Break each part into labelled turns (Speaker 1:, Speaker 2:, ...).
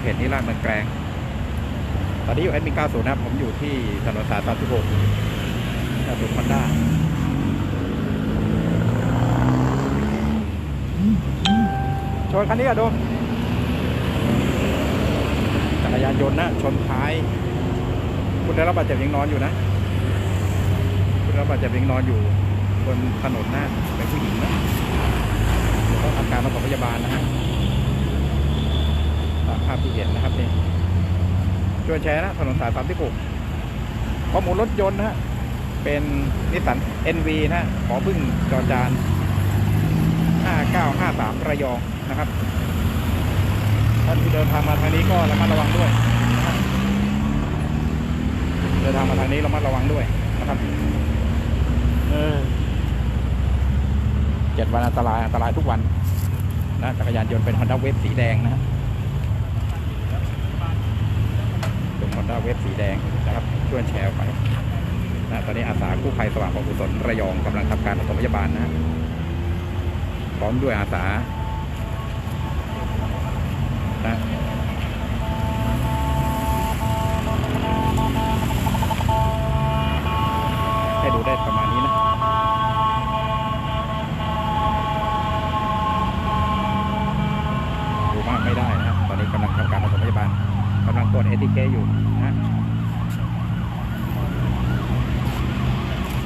Speaker 1: เพจนิราชเมืองแกลงตอนนี้อยู่แอดมิน90นะครับผมอยู่ที่ถนนสาย36ถนนคอนด้าชนคันนี้อะดมจักรยานยนต์นะ ชนท้าย คุณได้รับบาดเจ็บยังนอนอยู่นะ คุณได้รับบาดเจ็บยังนอนอยู่ บนถนนนะเป็นผู้หญิงนะต้องทำการประถมพยาบาลนะฮะ ภาพที่เห็นนะครับนี่ช่วยแชร์นะถนนสาย36ข้อมูลรถยนต์นะฮะเป็นนิสสัน NV นะฮะขอพึ่งจอจาน 5953 ระยองนะครับท่านที่เดินทางมาทางนี้ก็ระมัดระวังด้วยเดินทางมาทางนี้ระมัดระวังด้วยนะครับเออเจ็ดวันอันตรายอันตรายทุกวันนะจักรยานยนต์เป็น Honda Wave สีแดงนะ อนด้าเวฟสีแดงนะครับช่วยแชร์ไปนะตอนนี้อาสากู้ภัยสว่างของกุศลระยองกำลังทำการปฐมพยาบาลนะฮะพร้อมด้วยอาสานะให้ดูได้ประมาณนี้นะ ดูมากไม่ได้นะครับ ตอนนี้กำลังทำการปฐมพยาบาล กำลังตรวจเอทีเคอยู่นะ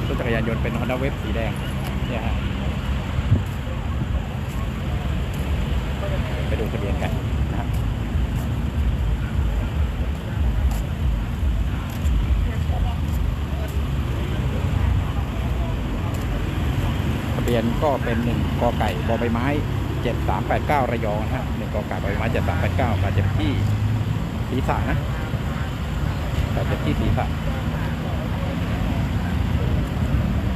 Speaker 1: รถจักรยานยนต์เป็น Honda Wave สีแดงเนี่ยฮะไปดูทะเบียนกันนะครับทะเบียนก็เป็นหนึ่งกอไก่บอใบไม้เจ็ดสามแปดเก้าระยองนะฮะหนึ่งกอไก่บอใบไม้เจ็ดสามแปดเก้าบาดเจ็บที่ ศีรษะนะบาดเจ็บที่ศีรษะ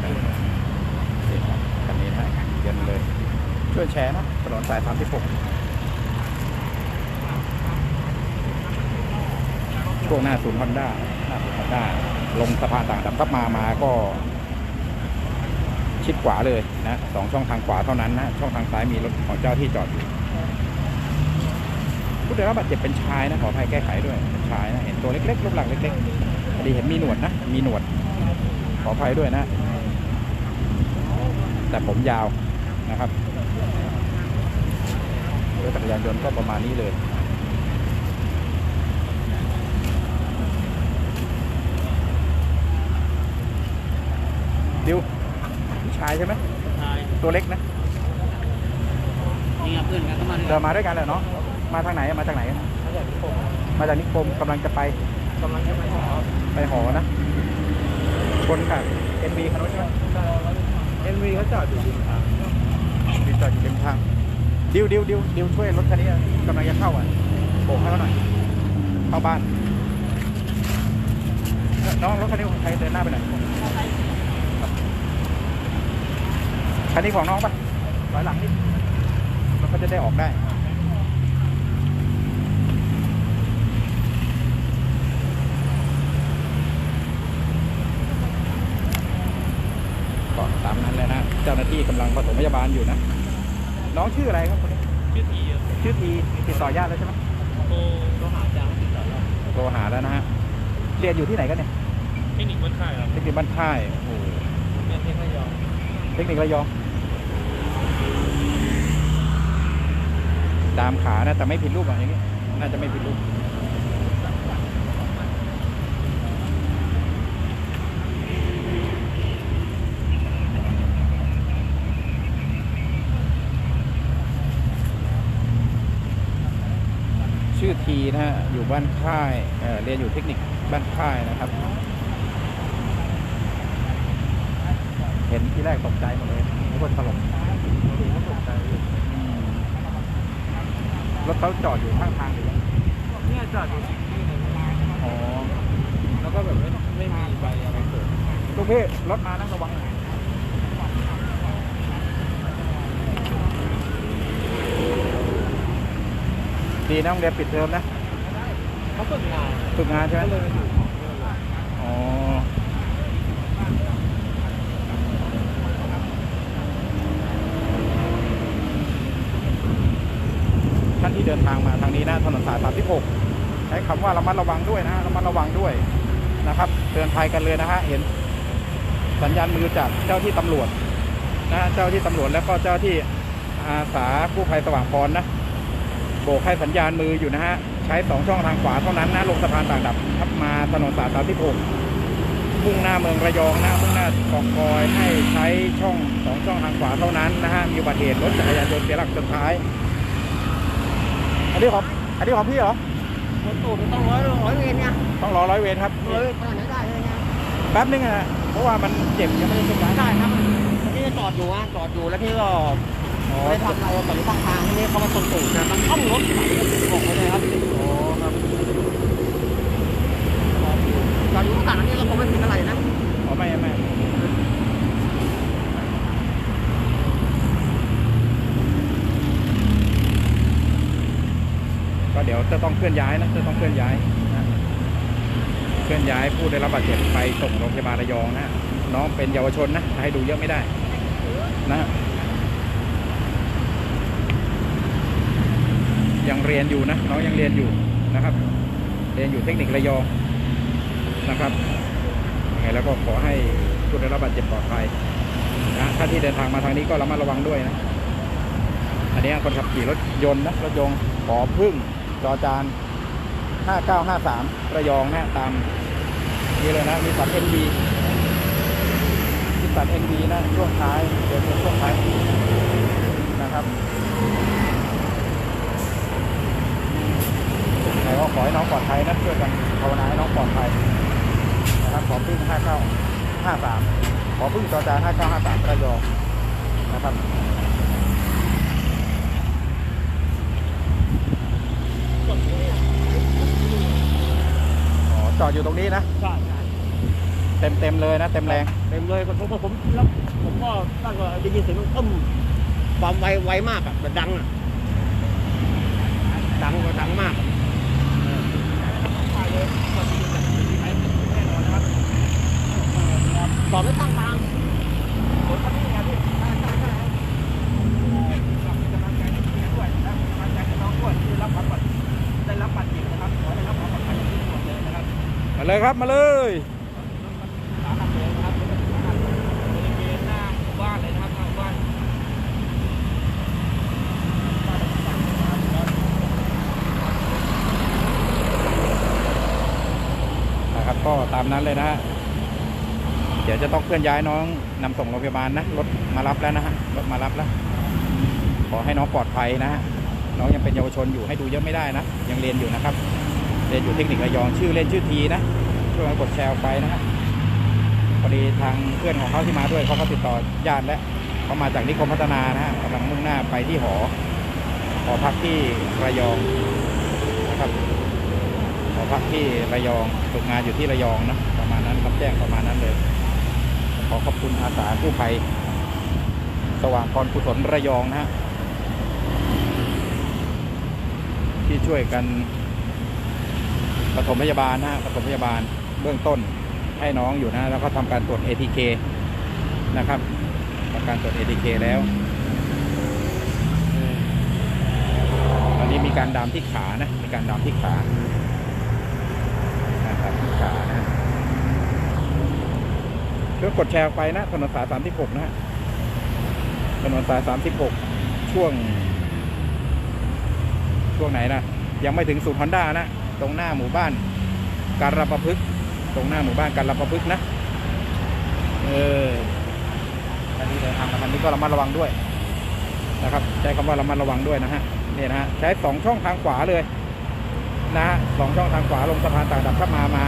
Speaker 1: นี่ครับนนี้นะฮะเย็นเลย ช่วยแชร์นะถนนสายสามที่หกช่วงหน้าศูนย์ฮอนด้าหน้าศูนย์ฮอนด้าลงสะพานต่างดับทับมามาก็ชิดขวาเลยนะสองช่องทางขวาเท่านั้นนะ ช่องทางซ้ายมีรถของเจ้าที่จอดอยู่ ผู้ได้รับบาดเจ็บเป็นชายนะขออภัยแก้ไขด้วยเป็นชายนะเห็นตัวเล็กๆรูปร่างเล็กๆพอดีเห็นมีหนวดนะมีหนวด ขออภัยด้วยนะ แต่ผมยาวนะครับรถจักรยานยนต์ก็ประมาณนี้เลยดิวผู้ชายใช่ไหม
Speaker 2: ใช่
Speaker 1: ตัวเล็กนะ
Speaker 2: นี่ครับเพื่อนกันก็มาด้วย
Speaker 1: เดินมาด้วยกันเลยเนาะ มาทางไหนอะมาจากไหนอะ
Speaker 2: เขาอยากที่ผม
Speaker 1: มาจากนิคมกำลังจะไป
Speaker 2: กำลังจะไปหอ
Speaker 1: ไปหอนะคนค่ะเอ็นบีคันนู้นใช่ไหม
Speaker 2: เอ็นวีเขาจอดอยู่ที่ทาง
Speaker 1: มีจอดอยู่ริมทางดิวดิวดิวดิวช่วยรถคันนี้อะกำลังจะเข้าอะโบกให้เขาหน่อยเข้าบ้านเอ้ยน้องรถคันนี้ของใครเดินหน้าไปไหนอยคันนี้ของน้องปะถอยหลังนิดมันก็จะได้ออกได้ ก็ตามนั้น เลยนะเจ้าหน้าที่กำลังปฐมพยาบาลอยู่นะ น้องชื่ออะไรครับคนนี้
Speaker 2: ชื่อที
Speaker 1: ชื่อทีติดต่อญาติแล้วใช่ไหม
Speaker 2: โทรโทรหาจ้างติดต่อแล้ว
Speaker 1: โทรหาแล้วนะฮะเรียนอยู่ที่ไหนกันเนี่ย
Speaker 2: เทคนิคบ้านค่ายครับ
Speaker 1: เทคนิคบ้านค่ายโอ้โห
Speaker 2: เรียนเทคนิคระยอง
Speaker 1: เทคนิคระยองตามขานะแต่ไม่ผิดรูปอะอย่างงี้น่าจะไม่ผิดรูป ชื่อทีนะฮะอยู่บ้านค่ายเอ่อเรียนอยู่เทคนิคบ้านค่ายนะครับ เห็นที่แรกตกใจหมดเลยทุกคนตลกอืมรถเขาจอดอยู่ข้างทางอยู่
Speaker 2: เนี่ยจอดอยู่ที่นึง
Speaker 1: อ๋อ
Speaker 2: แล้วก็แบบไม่ไม่มีใบอะไรเกิด
Speaker 1: ลูกพี่รถมานั่งระวังหน่อย ดีนะโรงเรียนปิดเทอมนะ
Speaker 2: เขาฝึกงาน
Speaker 1: ฝึกงานใช่ไหม
Speaker 2: อ๋อ
Speaker 1: ท่านที่เดินทางมาทางนี้นะถนนสาย 36 ใช้คำว่าระมัดระวังด้วยนะระมัดระวังด้วยนะครับเตือนภัยกันเลยนะฮะเห็นสัญญาณมือจากเจ้าที่ตำรวจนะเจ้าที่ตำรวจแล้วก็เจ้าที่อาสากู้ภัยสว่างพรนะ บกให้สัญญาณมืออยู่นะฮะ ใช้สองช่องทางขวาเท่านั้นนะ ลงสะพานต่างดับทับมาถนนสาย36มุ่งหน้าเมืองระยองนะมุ่งหน้ากองกอยให้ใช้ช่องสองช่องทางขวาเท่านั้นนะฮะ มีอุบัติเหตุรถจักรยานยนต์เสียหลักจนท้าย อันนี้ของอันนี้ของพี่เหรอ
Speaker 3: คนตูดมันต้องร้อยร้อยเวรเนี่ย
Speaker 1: ต้องรอร้อยเวรครับ
Speaker 3: ร้อยเวรขนาดไหนได้เลยเนี่ย
Speaker 1: แป๊บนึงอะเพราะว่ามันเจ็บยังไม่ได้ขึ้นร้าน
Speaker 3: ได้ครับที่จอดอยู่อะจอดอยู่แล้วพี่ก็
Speaker 1: อ๋อ
Speaker 3: ไม่ทำอะไรตอนนี้ข้างทางนี้เขามาส่งตูดนะมันต้องรถไหลบอกไปเลยครับ
Speaker 1: อ๋อครับ
Speaker 3: จอดอยู่ข้างทางนี้เราคงไม่เป็นอะไรนะ
Speaker 1: อ๋อไม่ไม่ก็เดี๋ยวจะต้องเคลื่อนย้ายนะจะต้องเคลื่อนย้ายนะเคลื่อนย้ายผู้ได้รับบาดเจ็บไปส่งโรงพยาบาลระยองนะน้องเป็นเยาวชนนะให้ดูเยอะไม่ได้นะ ยังเรียนอยู่นะน้องยังเรียนอยู่นะครับ เรียนอยู่เทคนิคระยองนะครับยังไงแล้วก็ขอให้ผู้ได้รับบาดเจ็บปลอดภัยนะถ้าที่เดินทางมาทางนี้ก็ระมัดระวังด้วยนะอันนี้คนขับขี่รถยนต์นะรถยนต์ขอพึ่งจอจาน 5953 ระยองนะตามนี้เลยนะมีสัตว์ NB มีสัตว์ NB นะช่วงท้ายเดี๋ยวเป็นช่วงท้ายนะครับ แต่ก็ขอให้น้องปลอดภัยนะช่วยกันภาวนาให้น้องปลอดภัยนะครับขอพึ่ง5953 ขอพึ่งจอจาน5953ระยองนะครับอ๋อจอดอยู่ตรงนี้นะ
Speaker 3: ใช่ใช่
Speaker 1: เต็มเต็มๆเลยนะเต็มแรง
Speaker 3: เต็มเลยผมผมผมแล้วผมก็ตั้งก็ได้ยินเสียงมันตึ้มความไวไวมากอะแบบดังอะดังก็ดังมาก จอดไม่ข้างทาง
Speaker 1: มาเลยครับ มาเลยนะครับ ก็ตามนั้นเลยนะฮะเดี๋ยวจะต้องเคลื่อนย้ายน้องนำส่งโรงพยาบาลนะรถมารับแล้วนะฮะรถมารับแล้ว ขอให้น้องปลอดภัยนะฮะน้องยังเป็นเยาวชนอยู่ให้ดูเยอะไม่ได้นะยังเรียนอยู่นะครับ เรียนอยู่เทคนิคระยองชื่อเล่นชื่อทีนะช่วยกดแชร์ไปนะฮะพอดีทางเพื่อนของเขาที่มาด้วยเขาก็ติดต่อญาติแล้วเขามาจากนิคมพัฒนานะฮะกำลังมุ่งหน้าไปที่หอหอพักที่ระยองนะครับ พักที่ระยองฝึกงานอยู่ที่ระยองนะประมาณนั้นรับแจ้งประมาณนั้นเลย ขอขอบคุณอาสากู้ภัยสว่างพรกุศลระยองนะฮะที่ช่วยกันปฐมพยาบาลนะปฐมพยาบาลเบื้องต้นให้น้องอยู่นะ แล้วก็ทำการตรวจ ATK นะครับทำการตรวจ ATK แล้วตอนนี้มีการดามที่ขานะ มีการดามที่ขา นะครับที่ขานะฮะช่วยกดแชร์ไปนะถนนสาย36นะฮะถนนสาย36ช่วง ช่วงไหนนะยังไม่ถึงศูนย์ฮอนด้านะ ตรงหน้าหมู่บ้าน การรับประพฤกษ์ตรงหน้าหมู่บ้านการรับประพฤกษ์นะเอออันนี้เดินทางมาทางนี้ก็ระมัดระวังด้วยนะครับ ใช้คำว่าระมัดระวังด้วยนะฮะเนี่ยนะฮะใช้สองช่องทางขวาเลย นะฮะสองช่องทางขวาลงสะพานต่างดับถ้ามามา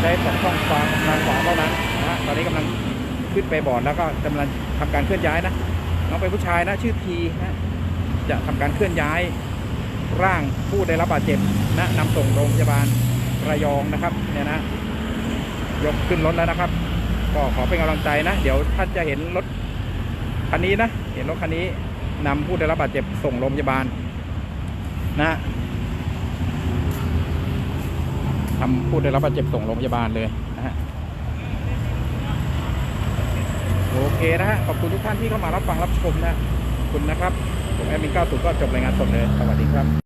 Speaker 1: ใช้สองช่องทางทางขวาเท่านั้นนะฮะตอนนี้กำลังขึ้นไปบอร์ดแล้วก็กำลังทำการเคลื่อนย้ายนะน้องเป็นผู้ชายนะชื่อทีนะจะทำการเคลื่อนย้ายร่างผู้ได้รับบาดเจ็บนะนำส่งโรงพยาบาลระยองนะครับเนี่ยนะยกขึ้นรถแล้วนะครับ ก็ขอเป็นกำลังใจนะ เดี๋ยวท่านจะเห็นรถคันนี้นะ เห็นรถคันนี้นำผู้ได้รับบาดเจ็บส่งโรงพยาบาลนะ ทำผู้ได้รับบาดเจ็บส่งโรงพยาบาลเลยนะฮะโอเคนะฮะขอบคุณทุกท่านที่เข้ามารับฟังรับชมนะคุณนะครับผมแอดมิน90ก็จบรายงานสดเลย สวัสดีครับ